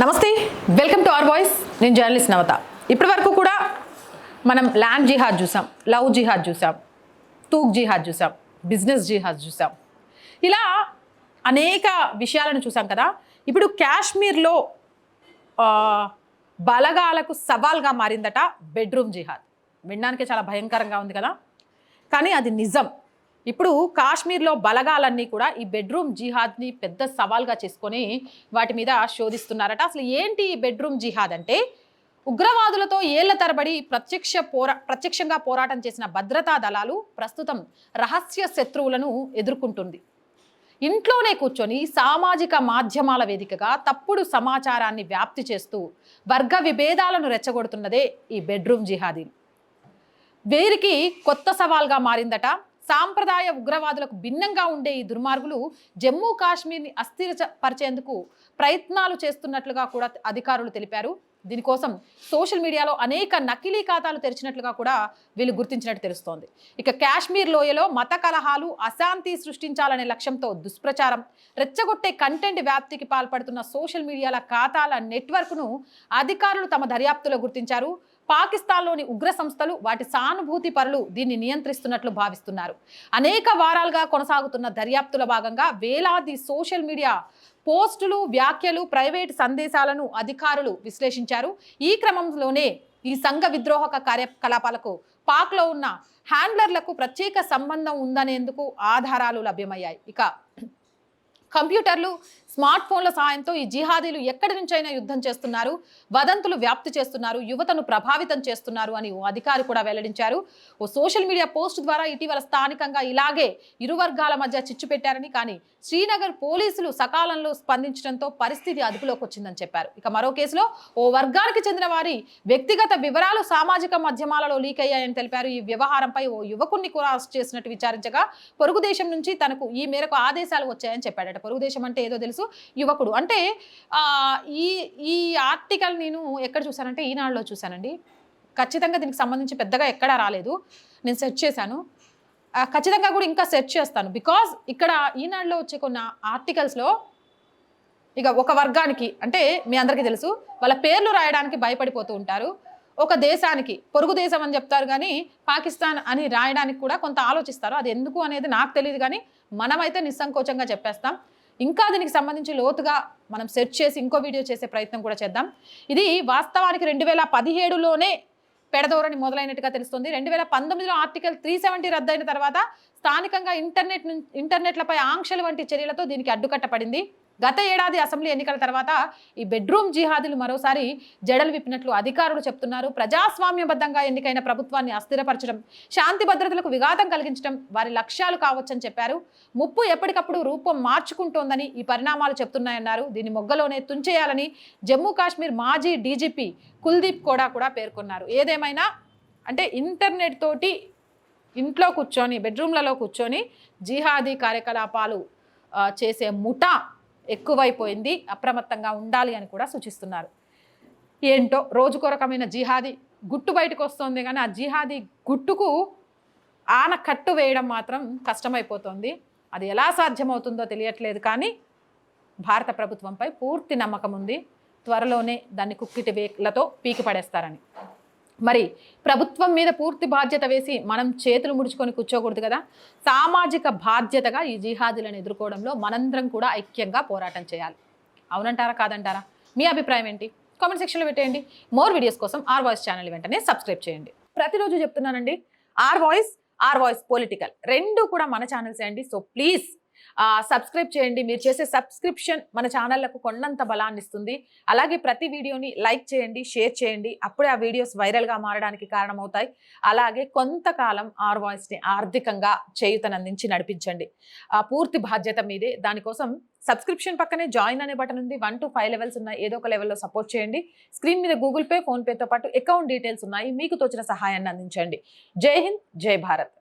నమస్తే welcome to our voice. నేను journalist నవత. ఇప్పటి వరకు కూడా మనం ల్యాండ్ జిహాద్ చూసాం లవ్ జిహాద్ చూసాం తూక్ జిహాద్ చూసాం బిజినెస్ జిహాద్ చూసాం. ఇలా అనేక విషయాలను చూసాం కదా. ఇప్పుడు కాశ్మీర్లో బలగాలకు సవాల్గా మారిందట బెడ్రూమ్ జిహాద్. వినడానికి చాలా భయంకరంగా ఉంది కదా. కానీ అది నిజం. ఇప్పుడు కాశ్మీర్లో బలగాలన్నీ కూడా ఈ బెడ్రూమ్ జిహాద్ని పెద్ద సవాల్గా చేసుకొని వాటి మీద శోధిస్తున్నారట. అసలు ఏంటి ఈ బెడ్రూమ్ జిహాద్ అంటే? ఉగ్రవాదులతో ఏళ్ళ తరబడి ప్రత్యక్ష పోరా ప్రత్యక్షంగా పోరాటం చేసిన భద్రతా దళాలు ప్రస్తుతం రహస్య శత్రువులను ఎదుర్కొంటుంది. ఇంట్లోనే కూర్చొని సామాజిక మాధ్యమాల వేదికగా తప్పుడు సమాచారాన్ని వ్యాప్తి చేస్తూ వర్గ విభేదాలను రెచ్చగొడుతున్నదే ఈ బెడ్రూమ్ జిహాదీలు వీరికి కొత్త సవాల్గా మారిందట సాంప్రదాయ ఉగ్రవాదులకు భిన్నంగా ఉండే ఈ దుర్మార్గులు జమ్మూ కాశ్మీర్ని అస్థిరపరిచేందుకు ప్రయత్నాలు చేస్తున్నట్లుగా కూడా అధికారులు తెలిపారు. దీనికోసం సోషల్ మీడియాలో అనేక నకిలీ ఖాతాలు తెరిచినట్లుగా కూడా వీళ్ళు గుర్తించినట్టు తెలుస్తోంది. ఇక కాశ్మీర్ లోయలో మత కలహాలు అశాంతి సృష్టించాలనే లక్ష్యంతో దుష్ప్రచారం రెచ్చగొట్టే కంటెంట్ వ్యాప్తికి పాల్పడుతున్న సోషల్ మీడియాల ఖాతాల నెట్వర్క్ను అధికారులు తమ దర్యాప్తులో గుర్తించారు. పాకిస్తాన్లోని ఉగ్ర సంస్థలు వాటి సానుభూతి పరులు దీన్ని నియంత్రిస్తున్నట్లు భావిస్తున్నారు. అనేక వారాలుగా కొనసాగుతున్న దర్యాప్తుల భాగంగా వేలాది సోషల్ మీడియా పోస్టులు వ్యాఖ్యలు ప్రైవేట్ సందేశాలను అధికారులు విశ్లేషించారు. ఈ క్రమంలోనే ఈ సంఘ విద్రోహక కార్యకలాపాలకు పాక్లో ఉన్న హ్యాండ్లర్లకు ప్రత్యేక సంబంధం ఉందనేందుకు ఆధారాలు లభ్యమయ్యాయి. ఇక కంప్యూటర్లు స్మార్ట్ ఫోన్ల సహాయంతో ఈ జిహాదీలు ఎక్కడి నుంచైనా యుద్ధం చేస్తున్నారు వదంతులు వ్యాప్తి చేస్తున్నారు యువతను ప్రభావితం చేస్తున్నారు అని ఓ అధికారి కూడా వెల్లడించారు. ఓ సోషల్ మీడియా పోస్ట్ ద్వారా ఇటీవల స్థానికంగా ఇలాగే ఇరు వర్గాల మధ్య చిచ్చు పెట్టారని కానీ శ్రీనగర్ పోలీసులు సకాలంలో స్పందించడంతో పరిస్థితి అదుపులోకి వచ్చిందని చెప్పారు. ఇక మరో కేసులో ఓ వర్గానికి చెందిన వారి వ్యక్తిగత వివరాలు సామాజిక మాధ్యమాలలో లీక్ అయ్యాయని తెలిపారు. ఈ వ్యవహారంపై ఓ యువకుణ్ణి కూడా అరెస్ట్ చేసినట్టు విచారించగా పొరుగు దేశం నుంచి తనకు ఈ మేరకు ఆదేశాలు వచ్చాయని చెప్పాడట. పొరుగు దేశం అంటే ఏదో తెలుసు? యువకుడు. అంటే ఈ ఈ ఆర్టికల్ నేను ఎక్కడ చూసానంటే ఈనాడులో చూశానండి. ఖచ్చితంగా దీనికి సంబంధించి పెద్దగా ఎక్కడా రాలేదు. నేను సెర్చ్ చేశాను. ఖచ్చితంగా కూడా ఇంకా సెర్చ్ చేస్తాను. బికాజ్ ఇక్కడ ఈనాడులో వచ్చే కొన్ని ఆర్టికల్స్లో ఇక ఒక వర్గానికి అంటే మీ అందరికీ తెలుసు వాళ్ళ పేర్లు రాయడానికి భయపడిపోతూ ఉంటారు. ఒక దేశానికి పొరుగు దేశం అని చెప్తారు కానీ పాకిస్తాన్ అని రాయడానికి కూడా కొంత ఆలోచిస్తారు. అది ఎందుకు అనేది నాకు తెలియదు కానీ మనమైతే నిస్సంకోచంగా చెప్పేస్తాం. ఇంకా దీనికి సంబంధించి లోతుగా మనం సెర్చ్ చేసి ఇంకో వీడియో చేసే ప్రయత్నం కూడా చేద్దాం. ఇది వాస్తవానికి రెండు వేల పదిహేడులోనే పెడదోరని మొదలైనట్టుగా తెలుస్తుంది. రెండు వేల పంతొమ్మిదిలో ఆర్టికల్ త్రీ సెవెంటీ రద్దయిన తర్వాత స్థానికంగా ఇంటర్నెట్ ఇంటర్నెట్లపై ఆంక్షలు వంటి చర్యలతో దీనికి అడ్డుకట్టపడింది గత ఏడాది అసెంబ్లీ ఎన్నికల తర్వాత ఈ బెడ్రూమ్ జిహాదులు మరోసారి జడలు విప్పినట్లు అధికారులు చెప్తున్నారు. ప్రజాస్వామ్యబద్ధంగా ఎన్నికైన ప్రభుత్వాన్ని అస్థిరపరచడం శాంతి భద్రతలకు విఘాతం కలిగించడం వారి లక్ష్యాలు కావచ్చని చెప్పారు. ముప్పు ఎప్పటికప్పుడు రూపం మార్చుకుంటోందని ఈ పరిణామాలు చెప్తున్నాయన్నారు. దీన్ని మొగ్గలోనే తుంచేయాలని జమ్మూ కాశ్మీర్ మాజీ డీజీపీ కుల్దీప్ కోడా కూడా పేర్కొన్నారు. ఏదేమైనా అంటే ఇంటర్నెట్ తోటి ఇంట్లో కూర్చొని బెడ్రూమ్లలో కూర్చొని జిహాదీ కార్యకలాపాలు చేసే ముఠా ఎక్కువైపోయింది అప్రమత్తంగా ఉండాలి అని కూడా సూచిస్తున్నారు. ఏంటో రోజుకో రకమైన జిహాదీ గుట్టు బయటకు వస్తుంది కానీ ఆ జిహాదీ గుట్టుకు ఆన కట్టు వేయడం మాత్రం కష్టమైపోతుంది. అది ఎలా సాధ్యమవుతుందో తెలియట్లేదు కానీ భారత ప్రభుత్వంపై పూర్తి నమ్మకం ఉంది త్వరలోనే దాన్ని కుక్కిటి వేలతో పీకి పడేస్తారని. మరి ప్రభుత్వం మీద పూర్తి బాధ్యత వేసి మనం చేతులు ముడుచుకొని కూర్చోకూడదు కదా. సామాజిక బాధ్యతగా ఈ జిహాదులను ఎదుర్కోవడంలో మనందరం కూడా ఐక్యంగా పోరాటం చేయాలి. అవునంటారా? కాదంటారా? మీ అభిప్రాయం ఏంటి? కామెంట్ సెక్షన్లో పెట్టేయండి. మోర్ వీడియోస్ కోసం ఆర్ వాయిస్ ఛానల్ వెంటనే సబ్స్క్రైబ్ చేయండి. ప్రతిరోజు చెప్తున్నానండి our voice our voice political రెండు కూడా మన ఛానల్సే అండి. సో ప్లీజ్ సబ్స్క్రైబ్ చేయండి. మీరు చేసే సబ్స్క్రిప్షన్ మన ఛానళ్ళకు కొండంత బలాన్ని ఇస్తుంది. అలాగే ప్రతి వీడియోని లైక్ చేయండి షేర్ చేయండి. అప్పుడే ఆ వీడియోస్ వైరల్గా మారడానికి కారణమవుతాయి. అలాగే కొంతకాలం ఆర్ వాయిస్ని ఆర్థికంగా చేయుతనందించి నడిపించండి. ఆ పూర్తి బాధ్యత మీదే. దానికోసం సబ్స్క్రిప్షన్ పక్కనే జాయిన్ అనే బటన్ ఉంది. వన్ టు ఫైవ్ లెవెల్స్ ఉన్నాయి. ఏదో ఒక లెవెల్లో సపోర్ట్ చేయండి. స్క్రీన్ మీద గూగుల్ పే ఫోన్పేతో పాటు అకౌంట్ డీటెయిల్స్ ఉన్నాయి. మీకు తోచిన సహాయాన్ని అందించండి. జై హింద్ జై భారత్.